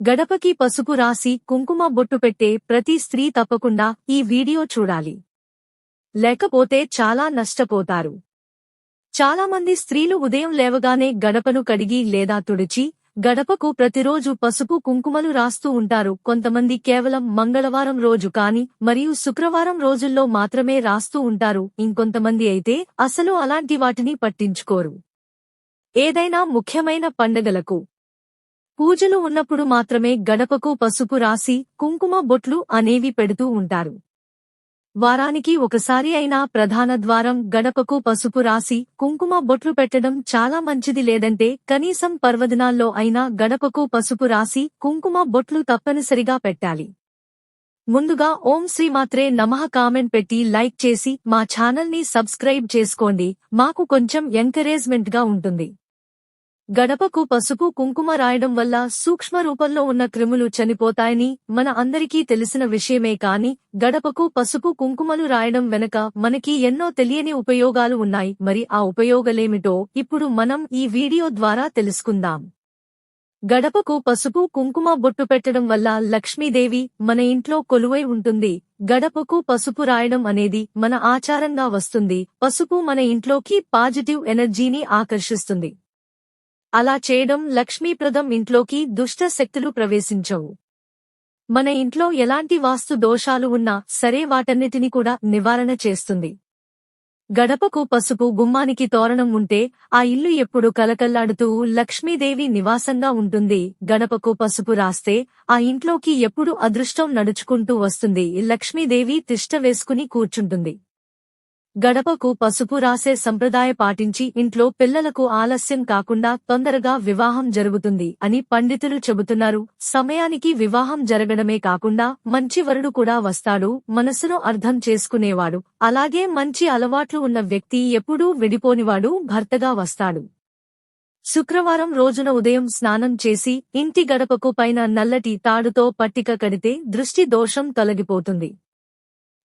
గడపకి పసుపు రాసి కుంకుమ బొట్టు పెట్టే ప్రతి స్త్రీ తప్పకుండా ఈ వీడియో చూడాలి. లేకపోతే చాలా నష్టపోతారు. చాలామంది స్త్రీలు ఉదయం లేవగానే గడపను కడిగి లేదా తుడిచి గడపకు ప్రతిరోజు పసుపు కుంకుమలు రాస్తూ ఉంటారు. కొంతమంది కేవలం మంగళవారం రోజు కాని మరియు శుక్రవారం రోజుల్లో మాత్రమే రాస్తూ ఉంటారు. ఇంకొంతమంది అయితే అసలు అలాంటి వాటిని పట్టించుకోరు. ఏదైనా ముఖ్యమైన పండగలకు పూజలు ఉన్నప్పుడు మాత్రమే గడపకు పసుపు రాసి కుంకుమ బొట్లు అనేవి పెడుతూ ఉంటారు. వారానికి ఒకసారి అయినా ప్రధాన ద్వారం గడపకు పసుపు రాసి కుంకుమ బొట్లు పెట్టడం చాలా మంచిది లేదంటే కనీసం పర్వదినాల్లో అయినా గడపకు పసుపు రాసి కుంకుమ బొట్లు తప్పనిసరిగా పెట్టాలి. ముందుగా ఓం శ్రీమాత్రే నమః కామెంట్ పెట్టి లైక్ చేసి మా ఛానల్ని సబ్స్క్రైబ్ చేసుకోండి. మాకు కొంచెం ఎంకరేజ్మెంట్గా ఉంటుంది. గడపకు పసుపు కుంకుమ రాయడం వల్ల సూక్ష్మ రూపంలో ఉన్న క్రిములు చనిపోతాయని మన అందరికీ తెలిసిన విషయమే కాని గడపకు పసుపు కుంకుమలు రాయడం వెనక మనకి ఎన్నో తెలియని ఉపయోగాలు ఉన్నాయి. మరి ఆ ఉపయోగాలేమిటో ఇప్పుడు మనం ఈ వీడియో ద్వారా తెలుసుకుందాం. గడపకు పసుపు కుంకుమ బొట్టు పెట్టడం వల్ల లక్ష్మీదేవి మన ఇంట్లో కొలువై ఉంటుంది. గడపకు పసుపు రాయడం అనేది మన ఆచారంగా వస్తుంది. పసుపు మన ఇంట్లోకి పాజిటివ్ ఎనర్జీని ఆకర్షిస్తుంది. అలా చేయడం లక్ష్మీప్రదం ఇంట్లోకి దుష్ట శక్తులు ప్రవేశించవు. మన ఇంట్లో ఎలాంటి వాస్తు దోషాలు ఉన్నా సరే వాటన్నిటిని కూడా నివారణ చేస్తుంది. గడపకు పసుపు గుమ్మానికి తోరణం ఉంటే ఆ ఇల్లు ఎప్పుడు కలకల్లాడుతూ లక్ష్మీదేవి నివాసంగా ఉంటుంది. గడపకు పసుపు రాస్తే ఆ ఇంట్లోకి ఎప్పుడు అదృష్టం నడుచుకుంటూ వస్తుంది. లక్ష్మీదేవి తిష్ట వేసుకుని కూర్చుంటుంది. గడపకు పసుపు రాసే సంప్రదాయ పాటించి ఇంట్లో పిల్లలకు ఆలస్యం కాకుండా తొందరగా వివాహం జరుగుతుంది అని పండితులు చెబుతున్నారు. సమయానికి వివాహం జరగడమే కాకుండా మంచి వరుడు కూడా వస్తాడు మనసును అర్థం చేసుకునేవాడు. అలాగే మంచి అలవాట్లు ఉన్న వ్యక్తి ఎప్పుడూ విడిపోనివాడు భర్తగా వస్తాడు. శుక్రవారం రోజున ఉదయం స్నానం చేసి ఇంటి గడపకు పైన నల్లటి తాడుతో పట్టిక కడితే దృష్టి దోషం తొలగిపోతుంది.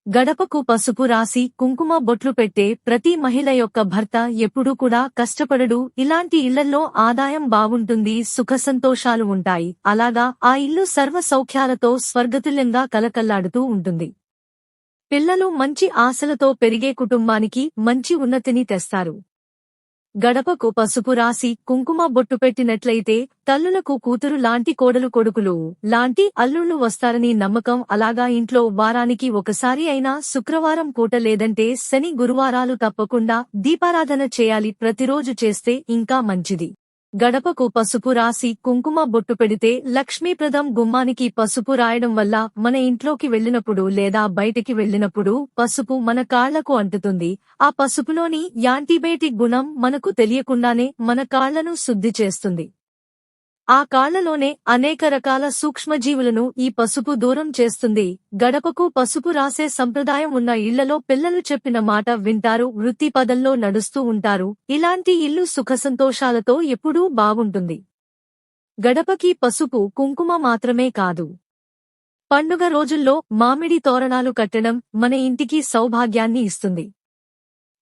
గడపకు పసుపు రాసి కుంకుమ బొట్లు పెట్టే ప్రతి మహిళ యొక్క భర్త ఎప్పుడూ కూడా కష్టపడడు. ఇలాంటి ఇళ్ళలో ఆదాయం బాగుంటుంది సుఖ సంతోషాలు ఉంటాయి. అలాగా ఆ ఇల్లు సర్వ సౌఖ్యాలతో స్వర్గతుల్యంగా కలకల్లాడుతూ ఉంటుంది. పిల్లలు మంచి ఆశలతో పెరిగే కుటుంబానికి మంచి ఉన్నతిని తెస్తారు. గడపకు పసుపు రాసి కుంకుమ బొట్టు పెట్టినట్లయితే తల్లులకు కూతురు లాంటి కోడలు కొడుకులు లాంటి అల్లుళ్ళు వస్తారని నమ్మకం అలాగా ఇంట్లో వారానికి ఒకసారి అయినా శుక్రవారం పూట లేదంటే శని గురువారాలు తప్పకుండా దీపారాధన చేయాలి ప్రతిరోజు చేస్తే ఇంకా మంచిది. గడపకు పసుపు రాసి కుంకుమ బొట్టు పెడితే లక్ష్మీప్రదం గుమ్మానికి పసుపు రాయడం వల్ల మన ఇంట్లోకి వెళ్ళినప్పుడు లేదా బయటికి వెళ్ళినప్పుడు పసుపు మన కాళ్ళకు అంటుతుంది. ఆ పసుపులోని యాంటీబయాటిక్ గుణం మనకు తెలియకుండానే మన కాళ్ళను శుద్ధి చేస్తుంది. ఆ కాళ్ళలోనే అనేక రకాల సూక్ష్మజీవులను ఈ పసుపు దూరం చేస్తుంది. గడపకు పసుపు రాసే సంప్రదాయం ఉన్న ఇళ్ళలో పిల్లలు చెప్పిన మాట వింటారు వృత్తిపదంలో నడుస్తూ ఉంటారు. ఇలాంటి ఇల్లు సుఖసంతోషాలతో ఎప్పుడూ బాగుంటుంది. గడపకి పసుపు కుంకుమ మాత్రమే కాదు. పండుగ రోజుల్లో మామిడి తోరణాలు కట్టడం మన ఇంటికి సౌభాగ్యాన్ని ఇస్తుంది.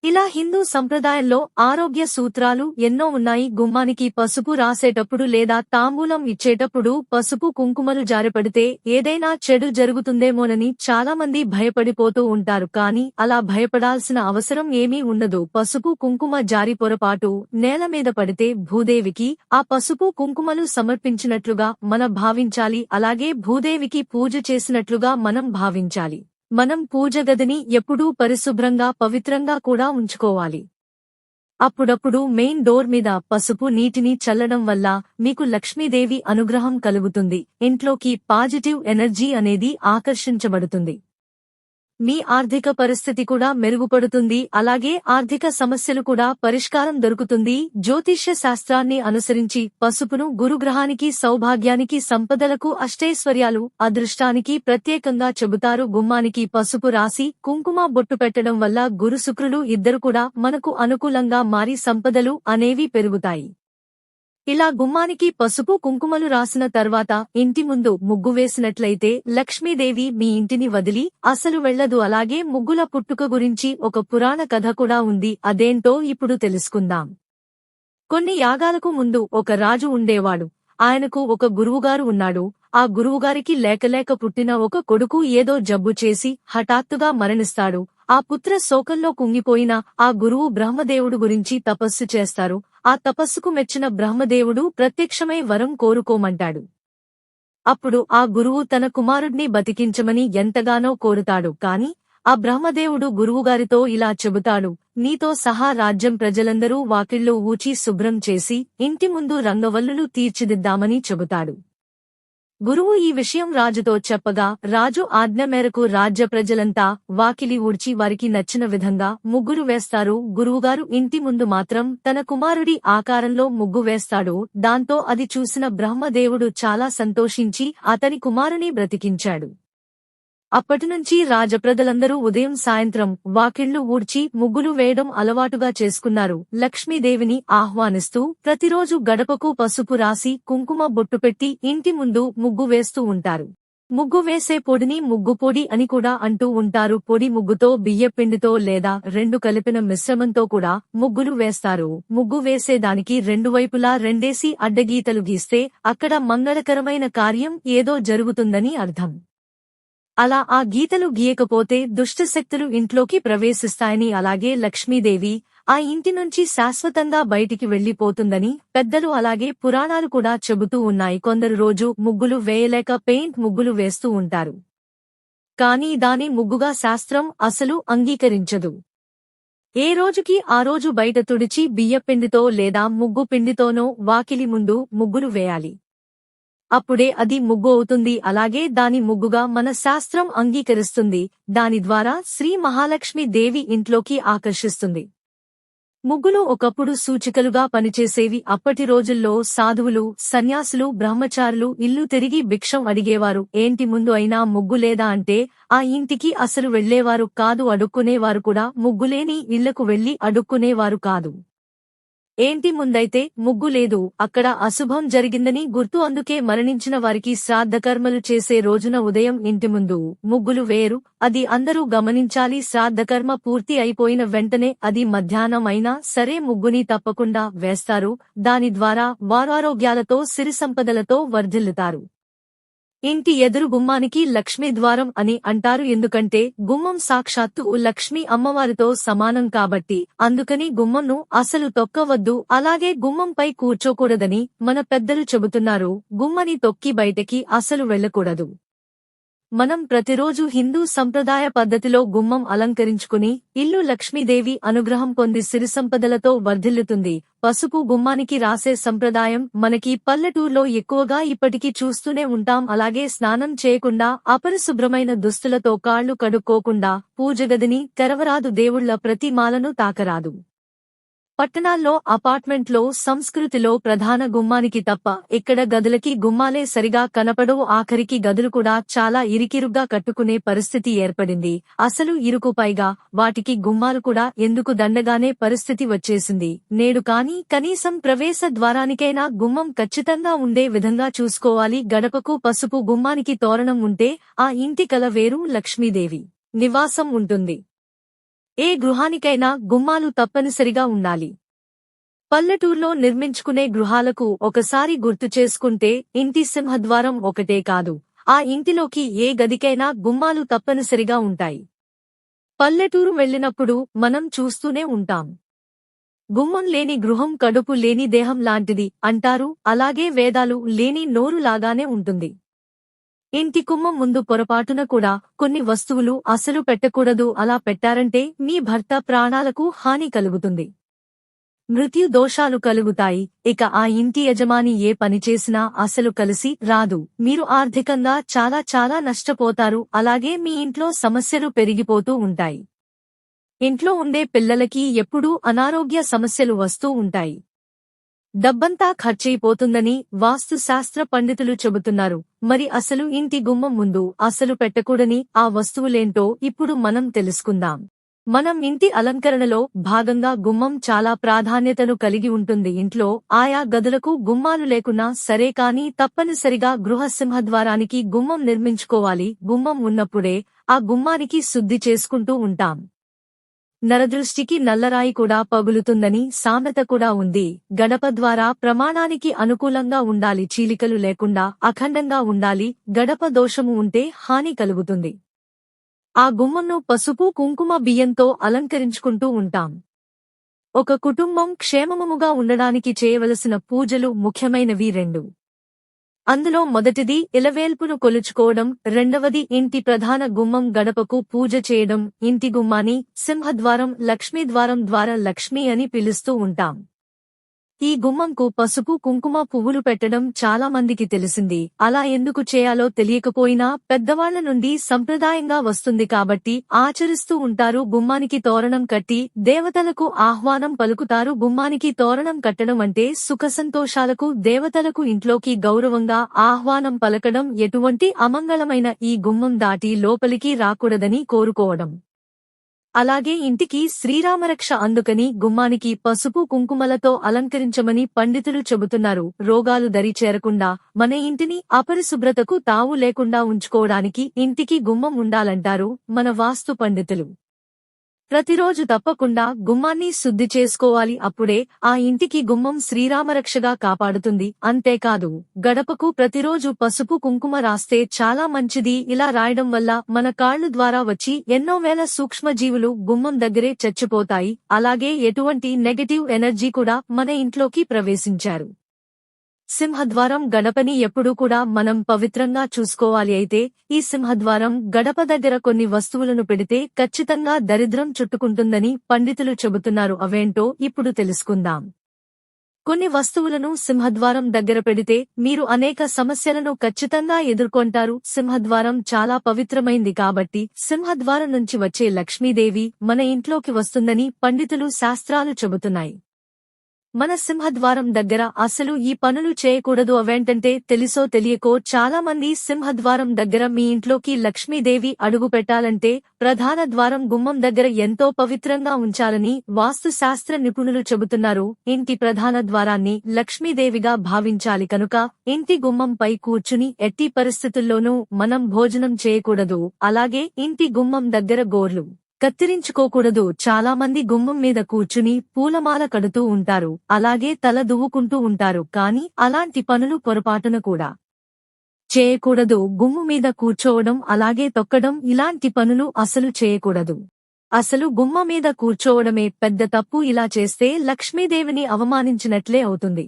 ఇలా హిందూ సంప్రదాయంలో ఆరోగ్య సూత్రాలు ఎన్నో ఉన్నాయి. గుమ్మానికి పసుపు రాసేటప్పుడు లేదా తాంబూలం ఇచ్చేటప్పుడు పసుపు కుంకుమలు జారిపడితే ఏదైనా చెడు జరుగుతుందేమోనని చాలామంది భయపడిపోతూ ఉంటారు. కానీ అలా భయపడాల్సిన అవసరం ఏమీ ఉండదు. పసుపు కుంకుమ జారి పొరపాటు నేల మీద పడితే భూదేవికి ఆ పసుపు కుంకుమలు సమర్పించినట్లుగా మనం భావించాలి. అలాగే భూదేవికి పూజ చేసినట్లుగా మనం భావించాలి. మనం పూజ గదిని ఎప్పుడూ పరిశుభ్రంగా పవిత్రంగా కూడా ఉంచుకోవాలి. అప్పుడప్పుడు మెయిన్ డోర్ మీద పసుపు నీటిని చల్లడం వల్ల మీకు లక్ష్మీదేవి అనుగ్రహం కలుగుతుంది. ఇంట్లోకి పాజిటివ్ ఎనర్జీ అనేది ఆకర్షించబడుతుంది. మీ ఆర్థిక పరిస్థితి కూడా మెరుగుపడుతుంది. అలాగే ఆర్థిక సమస్యలు కూడా పరిష్కారం దొరుకుతుంది. జ్యోతిష్య శాస్త్రాన్ని అనుసరించి పసుపును గురుగ్రహానికి సౌభాగ్యానికి సంపదలకు అష్టైశ్వర్యాలు అదృష్టానికి ప్రత్యేకంగా చెబుతారు. గుమ్మానికి పసుపు రాసి కుంకుమ బొట్టు పెట్టడం వల్ల గురు శుక్రులు ఇద్దరు కూడా మనకు అనుకూలంగా మారి సంపదలు అనేవి పెరుగుతాయి. ఇలా గుమ్మానికి పసుపు కుంకుమలు రాసిన తర్వాత ఇంటి ముందు ముగ్గు వేసినట్లయితే లక్ష్మీదేవి మీ ఇంటిని వదిలి అసలు వెళ్ళదు అలాగే ముగ్గుల పుట్టుక గురించి ఒక పురాణ కథ కూడా ఉంది. అదేంటో ఇప్పుడు తెలుసుకుందాం. కొన్ని యాగాలకు ముందు ఒక రాజు ఉండేవాడు. ఆయనకు ఒక గురువుగారు ఉన్నాడు. ఆ గురువుగారికి లేకలేక పుట్టిన ఒక కొడుకు ఏదో జబ్బు చేసి హఠాత్తుగా మరణిస్తాడు. ఆ పుత్ర శోకంలో కుంగిపోయిన ఆ గురువు బ్రహ్మదేవుడు గురించి తపస్సు చేస్తారు. ఆ తపస్సుకు మెచ్చిన బ్రహ్మదేవుడు ప్రత్యక్షమై వరం కోరుకోమంటాడు. అప్పుడు ఆ గురువు తన కుమారుడిని బతికించమని ఎంతగానో కోరుతాడు. కాని ఆ బ్రహ్మదేవుడు గురువుగారితో ఇలా చెబుతాడు. నీతో సహా రాజ్యం ప్రజలందరూ వాకిళ్ళు ఊచి శుభ్రం చేసి ఇంటి ముందు రంగవల్లులు తీర్చిదిద్దామని చెబుతాడు. గురువు ఈ విషయం రాజుతో చెప్పగా రాజు ఆజ్ఞ మేరకు రాజ్య ప్రజలంతా వాకిలి ఊడ్చి వారికి నచ్చిన విధంగా ముగ్గురు వేస్తారు. గురువుగారు ఇంటి ముందు మాత్రం తన కుమారుడి ఆకారంలో ముగ్గు వేస్తాడు. దాంతో అది చూసిన బ్రహ్మదేవుడు చాలా సంతోషించి అతని కుమారుని బ్రతికించాడు. అప్పటినుంచి రాజప్రజలందరూ ఉదయం సాయంత్రం వాకిళ్ళు ఊడ్చి ముగ్గులు వేయడం అలవాటుగా చేసుకున్నారు. లక్ష్మీదేవిని ఆహ్వానిస్తూ ప్రతిరోజు గడపకు పసుపు రాసి కుంకుమ బొట్టు పెట్టి ఇంటి ముందు ముగ్గు వేస్తూ ఉంటారు. ముగ్గు వేసే పొడిని ముగ్గుపొడి అని కూడా అంటూ ఉంటారు. పొడి ముగ్గుతో బియ్యపిండితో లేదా రెండు కలిపిన మిశ్రమంతో కూడా ముగ్గులు వేస్తారు. ముగ్గు వేసేదానికి రెండు వైపులా రెండేసి అడ్డగీతలు గీస్తే అక్కడ మంగళకరమైన కార్యం ఏదో జరుగుతుందని అర్థం. అలా ఆ గీతలు గీయకపోతే దుష్టశక్తులు ఇంట్లోకి ప్రవేశిస్తాయని అలాగే లక్ష్మీదేవి ఆ ఇంటి నుంచి శాశ్వతంగా బయటికి వెళ్ళిపోతుందని పెద్దలు అలాగే పురాణాలు కూడా చెబుతూ ఉన్నాయి. కొందరు రోజు ముగ్గులు వేయలేక పెయింట్ ముగ్గులు వేస్తూ ఉంటారు. కానీ దాని ముగ్గుగా శాస్త్రం అసలు అంగీకరించదు. ఏ రోజుకి ఆ రోజు బయట తుడిచి బియ్యపిండితో లేదా ముగ్గు పిండితోనో వాకిలి ముందు ముగ్గులు వేయాలి. అప్పుడే అది ముగ్గు అవుతుంది. అలాగే దాని ముగ్గుగా మన శాస్త్రం అంగీకరిస్తుంది. దాని ద్వారా శ్రీ మహాలక్ష్మి దేవి ఇంట్లోకి ఆకర్షిస్తుంది. ముగ్గులు ఒకప్పుడు సూచికలుగా పనిచేసేవి. అప్పటి రోజుల్లో సాధువులు సన్యాసులు బ్రహ్మచారులు ఇల్లు తిరిగి భిక్షం అడిగేవారు. ఏంటి ముందు అయినా ముగ్గు లేదా అంటే ఆ ఇంటికి అసలు వెళ్ళేవారు కాదు అడుక్కునేవారు కూడా. ముగ్గులేని ఇళ్ళకు వెళ్ళి అడుక్కునేవారు కాదు. ఏంటి ముందైతే ముగ్గు లేదు అక్కడ అశుభం జరిగిందని గుర్తు అందుకే మరణించిన వారికి శ్రాద్ధకర్మలు చేసే రోజున ఉదయం ఇంటి ముందు ముగ్గులు వేరు అది అందరూ గమనించాలి శ్రాద్ధకర్మ పూర్తి అయిపోయిన వెంటనే అది మధ్యాహ్నం అయినా సరే ముగ్గుని తప్పకుండా వేస్తారు దాని ద్వారా వారారోగ్యాలతో సిరి సంపదలతో వర్ధిల్లుతారు. ఇంటి ఎదురు గుమ్మానికి లక్ష్మీ ద్వారం అని అంటారు. ఎందుకంటే గుమ్మం సాక్షాత్తు లక్ష్మీ అమ్మవారితో సమానం కాబట్టి అందుకని గుమ్మంను అసలు తొక్కవద్దు అలాగే గుమ్మంపై కూర్చోకూడదని మన పెద్దలు చెబుతున్నారు. గుమ్మని తొక్కి బయటకి అసలు వెళ్ళకూడదు మనం ప్రతిరోజు హిందూ సంప్రదాయ పద్ధతిలో గుమ్మం అలంకరించుకుని ఇల్లు లక్ష్మీదేవి అనుగ్రహం పొంది సిరి సంపదలతో వర్ధిల్లుతుంది. పసుపు గుమ్మానికి రాసే సంప్రదాయం మనకి పల్లెటూర్లో ఎక్కువగా ఇప్పటికీ చూస్తూనే ఉంటాం. అలాగే స్నానం చేయకుండా అపరిశుభ్రమైన దుస్తులతో కాళ్ళు కడుక్కోకుండా పూజగదిని తెరవరాదు దేవుళ్ళ ప్రతిమాలను తాకరాదు. పట్టణాల్లో అపార్ట్మెంట్లో సంస్కృతిలో ప్రధాన గుమ్మానికి తప్ప ఇక్కడ గదులకి గుమ్మాలే సరిగా కనపడవు. ఆఖరికి గదులు కూడా చాలా ఇరికిరుగ్గా కట్టుకునే పరిస్థితి ఏర్పడింది. అసలు ఇరుకు పైగా వాటికి గుమ్మాలు కూడా ఎందుకు దండగానే పరిస్థితి వచ్చేసింది? నేడు కాని కనీసం ప్రవేశ ద్వారానికైనా గుమ్మం ఖచ్చితంగా ఉండే విధంగా చూసుకోవాలి. గడపకు పసుపు గుమ్మానికి తోరణం ఉంటే ఆ ఇంటి కల వేరు లక్ష్మీదేవి నివాసం ఉంటుంది. ఏ గృహానికైనా గుమ్మాలు తప్పనిసరిగా ఉండాలి. పల్లెటూర్లో నిర్మించుకునే గృహాలకు ఒకసారి గుర్తు చేసుకుంటే ఇంటి సింహద్వారం ఒకటే కాదు. ఆ ఇంటిలోకి ఏ గదికైనా గుమ్మాలు తప్పనిసరిగా ఉంటాయి. పల్లెటూరు వెళ్ళినప్పుడు మనం చూస్తూనే ఉంటాం. గుమ్మం లేని గృహం కడుపు లేని దేహం లాంటిది అంటారు. అలాగే వేదాలు లేని నోరు లాగానే ఉంటుంది. ఇంటి కుమ్మం ముందు పొరపాటున కూడా కొన్ని వస్తువులు అసలు పెట్టకూడదు. అలా పెట్టారంటే మీ భర్త ప్రాణాలకు హాని కలుగుతుంది. మృత్యు దోషాలు కలుగుతాయి. ఇక ఆ ఇంటి యజమాని ఏ పని చేసినా అసలు కలిసి రాదు. మీరు ఆర్థికంగా చాలా చాలా నష్టపోతారు. అలాగే మీ ఇంట్లో సమస్యలు పెరిగిపోతూ ఉంటాయి. ఇంట్లో ఉండే పిల్లలకి ఎప్పుడూ అనారోగ్య సమస్యలు వస్తూ ఉంటాయి. డబ్బంతా ఖర్చయిపోతుందని వాస్తుశాస్త్ర పండితులు చెబుతున్నారు. మరి అసలు ఇంటి గుమ్మం ముందు అసలు పెట్టకూడని ఆ వస్తువులేంటో ఇప్పుడు మనం తెలుసుకుందాం. మనం ఇంటి అలంకరణలో భాగంగా గుమ్మం చాలా ప్రాధాన్యతను కలిగి ఉంటుంది. ఇంట్లో ఆయా గదులకు గుమ్మాలు లేకున్నా సరే కాని తప్పనిసరిగా గృహసింహద్వారానికి గుమ్మం నిర్మించుకోవాలి. గుమ్మం ఉన్నప్పుడే ఆ గుమ్మానికి శుద్ధి చేసుకుంటూ ఉంటాం. నరదృష్టికి నల్లరాయి కూడా పగులుతుందని సామెత కూడా ఉంది. గడప ద్వారా ప్రమాణానికి అనుకూలంగా ఉండాలి. చీలికలు లేకుండా అఖండంగా ఉండాలి. గడప దోషము ఉంటే హాని కలుగుతుంది. ఆ గుమ్మంను పసుపు కుంకుమ బియ్యంతో అలంకరించుకుంటూ ఉంటాం. ఒక కుటుంబం క్షేమముగా ఉండడానికి చేయవలసిన పూజలు ముఖ్యమైనవి రెండు. అందులో మొదటిది ఇలవేల్పును కొలుచుకోవడం రెండవది ఇంటి ప్రధాన గుమ్మం గడపకు పూజ చేయడం ఇంటి గుమ్మాని సింహద్వారం లక్ష్మీద్వారం ద్వారా లక్ష్మి అని పిలుస్తూ ఉంటాం. ఈ గుమ్మంకు పసుపు కుంకుమ పువ్వులు పెట్టడం చాలా మందికి తెలిసింది. అలా ఎందుకు చేయాలో తెలియకపోయినా పెద్దవాళ్ళ నుండి సంప్రదాయంగా వస్తుంది కాబట్టి ఆచరిస్తూ ఉంటారు గుమ్మానికి తోరణం కట్టి దేవతలకు ఆహ్వానం పలుకుతారు. గుమ్మానికి తోరణం కట్టడం అంటే సుఖ సంతోషాలకు దేవతలకు ఇంట్లోకి గౌరవంగా ఆహ్వానం పలకడం ఎటువంటి అమంగళమైన ఈ గుమ్మం దాటి లోపలికి రాకూడదని కోరుకోవడం. అలాగే ఇంటికి శ్రీరామరక్ష అందుకని గుమ్మానికి పసుపు కుంకుమలతో అలంకరించమని పండితులు చెబుతున్నారు. రోగాలు దరి చేరకుండా మన ఇంటిని అపరిశుభ్రతకు తావు లేకుండా ఉంచుకోవడానికి ఇంటికి గుమ్మం ఉండాలంటారు మన వాస్తు పండితులు. ప్రతిరోజు తప్పకుండా గుమ్మాన్ని శుద్ధి చేసుకోవాలి. అప్పుడే ఆ ఇంటికి గుమ్మం శ్రీరామరక్షగా కాపాడుతుంది. అంతేకాదు గడపకు ప్రతిరోజు పసుపు కుంకుమ రాస్తే చాలా మంచిది. ఇలా రాయడం వల్ల మన కాళ్ళు ద్వారా వచ్చి ఎన్నో వేల సూక్ష్మజీవులు గుమ్మం దగ్గరే చచ్చిపోతాయి. అలాగే ఎటువంటి నెగటివ్ ఎనర్జీ కూడా మన ఇంట్లోకి ప్రవేశించారు. సింహద్వారం గడపని ఎప్పుడూ కూడా మనం పవిత్రంగా చూసుకోవాలి. అయితే ఈ సింహద్వారం గడప దగ్గర కొన్ని వస్తువులను పెడితే ఖచ్చితంగా దరిద్రం చుట్టుకుంటుందని పండితులు చెబుతున్నారు. అవేంటో ఇప్పుడు తెలుసుకుందాం. కొన్ని వస్తువులను సింహద్వారం దగ్గర పెడితే మీరు అనేక సమస్యలను ఖచ్చితంగా ఎదుర్కొంటారు. సింహద్వారం చాలా పవిత్రమైంది కాబట్టి సింహద్వారం నుంచి వచ్చే లక్ష్మీదేవి మన ఇంట్లోకి వస్తుందని పండితులు శాస్త్రాలు చెబుతున్నాయి. మన సింహద్వారం దగ్గర అసలు ఈ పనులు చేయకూడదు అవేంటంటే తెలుసో తెలియకో చాలా మంది సింహద్వారం దగ్గర మీ ఇంట్లోకి లక్ష్మీదేవి అడుగు పెట్టాలంటే ప్రధాన ద్వారం గుమ్మం దగ్గర ఎంతో పవిత్రంగా ఉంచాలని వాస్తుశాస్త్ర నిపుణులు చెబుతున్నారు. ఇంటి ప్రధాన ద్వారాన్ని లక్ష్మీదేవిగా భావించాలి కనుక ఇంటి గుమ్మంపై కూర్చుని ఎట్టి పరిస్థితుల్లోనూ మనం భోజనం చేయకూడదు. అలాగే ఇంటి గుమ్మం దగ్గర గోర్లు కత్తిరించుకోకూడదు. చాలా మంది గుమ్మం మీద కూర్చుని పూలమాల కడుతూ ఉంటారు. అలాగే తల దువ్వుకుంటూ ఉంటారు. కాని అలాంటి పనులు పొరపాటున కూడా చేయకూడదు. గుమ్ము మీద కూర్చోవడం అలాగే తొక్కడం ఇలాంటి పనులు అసలు చేయకూడదు. అసలు గుమ్మ మీద కూర్చోవడమే పెద్ద తప్పు. ఇలా చేస్తే లక్ష్మీదేవిని అవమానించినట్లే అవుతుంది.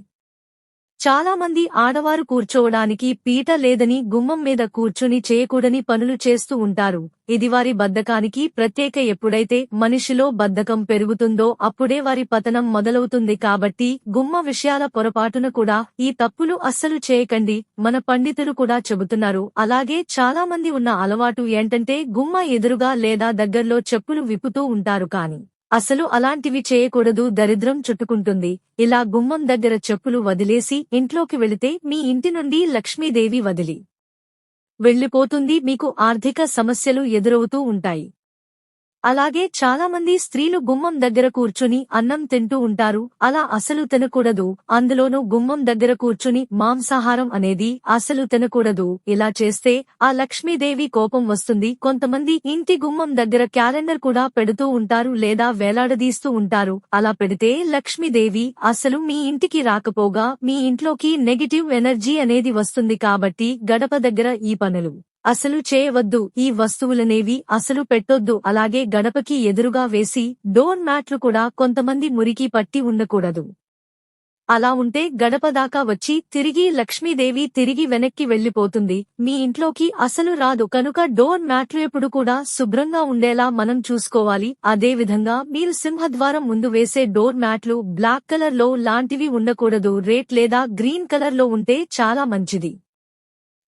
చాలా మంది ఆడవారు కూర్చోవడానికి పీట లేదని గుమ్మం మీద కూర్చుని చేయకూడని పనులు చేస్తూ ఉంటారు. ఇది వారి బద్ధకానికి ప్రత్యేక ఎప్పుడైతే మనిషిలో బద్ధకం పెరుగుతుందో అప్పుడే వారి పతనం మొదలవుతుంది కాబట్టి గుమ్మ విషయాల పొరపాటున కూడా ఈ తప్పులు అస్సలు చేయకండి మన పండితులు కూడా చెబుతున్నారు. అలాగే చాలా మంది ఉన్న అలవాటు ఏంటంటే గుమ్మ ఎదురుగా లేదా దగ్గర్లో చెప్పులు విప్పుతూ ఉంటారు కాని అసలు అలాంటివి చేయకూడదు దరిద్రం చుట్టుకుంటుంది. ఇలా గుమ్మం దగ్గర చెప్పులు వదిలేసి ఇంట్లోకి వెళితే మీ ఇంటి నుండి లక్ష్మీదేవి వదిలి వెళ్ళిపోతుంది మీకు ఆర్థిక సమస్యలు ఎదురవుతూ ఉంటాయి. అలాగే చాలా మంది స్త్రీలు గుమ్మం దగ్గర కూర్చుని అన్నం తింటూ ఉంటారు. అలా అసలు తినకూడదు. అందులోనూ గుమ్మం దగ్గర కూర్చుని మాంసాహారం అనేది అసలు తినకూడదు. ఇలా చేస్తే ఆ లక్ష్మీదేవి కోపం వస్తుంది. కొంతమంది ఇంటి గుమ్మం దగ్గర క్యాలెండర్ కూడా పెడుతూ ఉంటారు లేదా వేలాడదీస్తూ ఉంటారు. అలా పెడితే లక్ష్మీదేవి అసలు మీ ఇంటికి రాకపోగా మీ ఇంట్లోకి నెగిటివ్ ఎనర్జీ అనేది వస్తుంది కాబట్టి గడప దగ్గర ఈ పనులు. అసలు చేయవద్దు ఈ వస్తువులనేవి అసలు పెట్టొద్దు అలాగే గడపకి ఎదురుగా వేసి డోర్ మ్యాట్లు కూడా కొంతమంది మురికి పట్టి ఉండకూడదు. అలా ఉంటే గడప దాకా వచ్చి తిరిగి లక్ష్మీదేవి తిరిగి వెనక్కి వెళ్ళిపోతుంది మీ ఇంట్లోకి అసలు రాదు కనుక డోర్ మ్యాట్లు ఎప్పుడు కూడా శుభ్రంగా ఉండేలా మనం చూసుకోవాలి. అదే విధంగా మీరు సింహద్వారం ముందు వేసే డోర్ మ్యాట్లు బ్లాక్ కలర్లో లాంటివి ఉండకూడదు రేట్ లేదా గ్రీన్ కలర్లో ఉంటే చాలా మంచిది.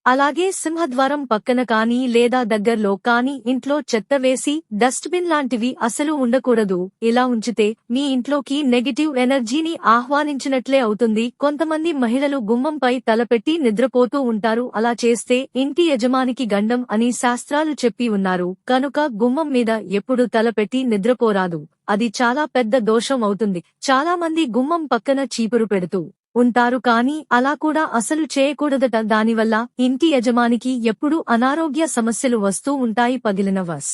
అలాగే సింహద్వారం పక్కన కానీ లేదా దగ్గర్లో కానీ ఇంట్లో చెత్త వేసి డస్ట్బిన్ లాంటివి అసలు ఉండకూడదు. ఇలా ఉంచితే మీ ఇంట్లోకి నెగిటివ్ ఎనర్జీని ఆహ్వానించినట్లే అవుతుంది. కొంతమంది మహిళలు గుమ్మంపై తలపెట్టి నిద్రపోతూ ఉంటారు. అలా చేస్తే ఇంటి యజమానికి గండం అని శాస్త్రాలు చెప్పి ఉన్నారు. కనుక గుమ్మం మీద ఎప్పుడు తలపెట్టి నిద్రపోరాదు. అది చాలా పెద్ద దోషం అవుతుంది. చాలా మంది గుమ్మం పక్కన చీపురు పెడుతూ ఉంటారు కానీ అలా కూడా అసలు చేయకూడదట. దానివల్ల ఇంటి యజమానికి ఎప్పుడూ అనారోగ్య సమస్యలు వస్తూ ఉంటాయి. పగిలిన వస్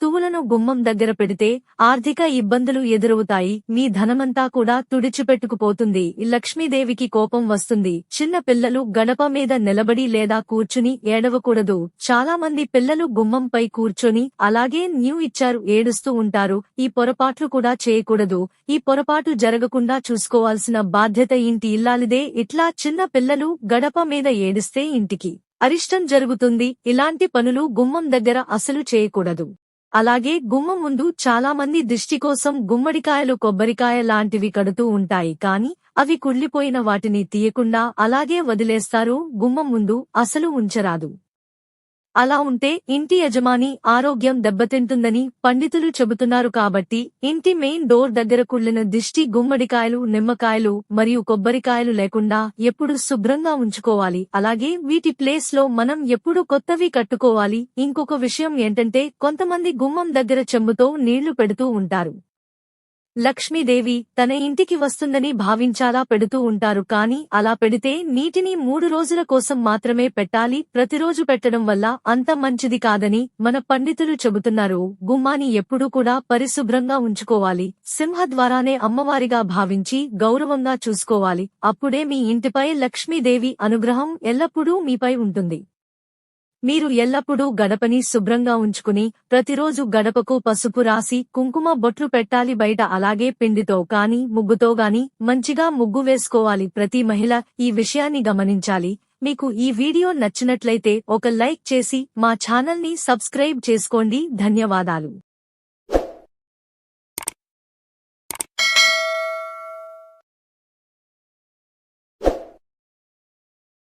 తువులను గుమ్మం దగ్గర పెడితే ఆర్థిక ఇబ్బందులు ఎదురవుతాయి. మీ ధనమంతా కూడా తుడిచిపెట్టుకుపోతుంది. లక్ష్మీదేవికి కోపం వస్తుంది. చిన్న పిల్లలు గడప మీద నిలబడి లేదా కూర్చుని ఏడవకూడదు. చాలా మంది పిల్లలు గుమ్మంపై కూర్చొని అలాగే న్యూ ఇచ్చారు ఏడుస్తూ ఉంటారు. ఈ పొరపాట్లు కూడా చేయకూడదు. ఈ పొరపాటు జరగకుండా చూసుకోవాల్సిన బాధ్యత ఇంటి ఇల్లాలిదే. ఇట్లా చిన్న పిల్లలు గడప మీద ఏడిస్తే ఇంటికి అరిష్టం జరుగుతుంది. ఇలాంటి పనులు గుమ్మం దగ్గర అసలు చేయకూడదు. అలాగే గుమ్మం ముందు చాలా మంది దిష్టి కోసం గుమ్మడికాయలు కొబ్బరికాయ లాంటివి కడుతూ ఉంటాయి కాని అవి కుళ్ళిపోయిన వాటిని తీయకుండా అలాగే వదిలేస్తారు గుమ్మం ముందు అసలు ఉంచరాదు. అలా ఉంటే ఇంటి యజమాని ఆరోగ్యం దెబ్బతింటుందని పండితులు చెబుతున్నారు కాబట్టి ఇంటి మెయిన్ డోర్ దగ్గర కుళ్ళిన దిష్టి గుమ్మడికాయలు నిమ్మకాయలు మరియు కొబ్బరికాయలు లేకుండా ఎప్పుడు శుభ్రంగా ఉంచుకోవాలి. అలాగే వీటి ప్లేస్లో మనం ఎప్పుడు కొత్తవి కట్టుకోవాలి. ఇంకొక విషయం ఏంటంటే కొంతమంది గుమ్మం దగ్గర చెంబుతో నీళ్ళు పెడుతూ ఉంటారు. లక్ష్మీదేవి తన ఇంటికి వస్తుందని భావించాలా పెడుతూ ఉంటారు కాని అలా పెడితే నీటిని మూడు రోజుల కోసం మాత్రమే పెట్టాలి. ప్రతిరోజు పెట్టడం వల్ల అంత మంచిది కాదని మన పండితులు చెబుతున్నారు. గుమ్మాని ఎప్పుడూ కూడా పరిశుభ్రంగా ఉంచుకోవాలి. సింహద్వారానే అమ్మవారిగా భావించి గౌరవంగా చూసుకోవాలి. అప్పుడే మీ ఇంటిపై లక్ష్మీదేవి అనుగ్రహం ఎల్లప్పుడూ మీపై ఉంటుంది. మీరు ఎల్లప్పుడూ గడపని శుభ్రంగా ఉంచుకుని ప్రతిరోజు గడపకు పసుపు రాసి కుంకుమ బొట్లు పెట్టాలి బయట అలాగే పిండితో కాని ముగ్గుతో గాని మంచిగా ముగ్గు వేసుకోవాలి. ప్రతి మహిళ ఈ విషయాన్ని గమనించాలి. మీకు ఈ వీడియో నచ్చినట్లయితే ఒక లైక్ చేసి మా ఛానల్ని సబ్స్క్రైబ్ చేసుకోండి. ధన్యవాదాలు.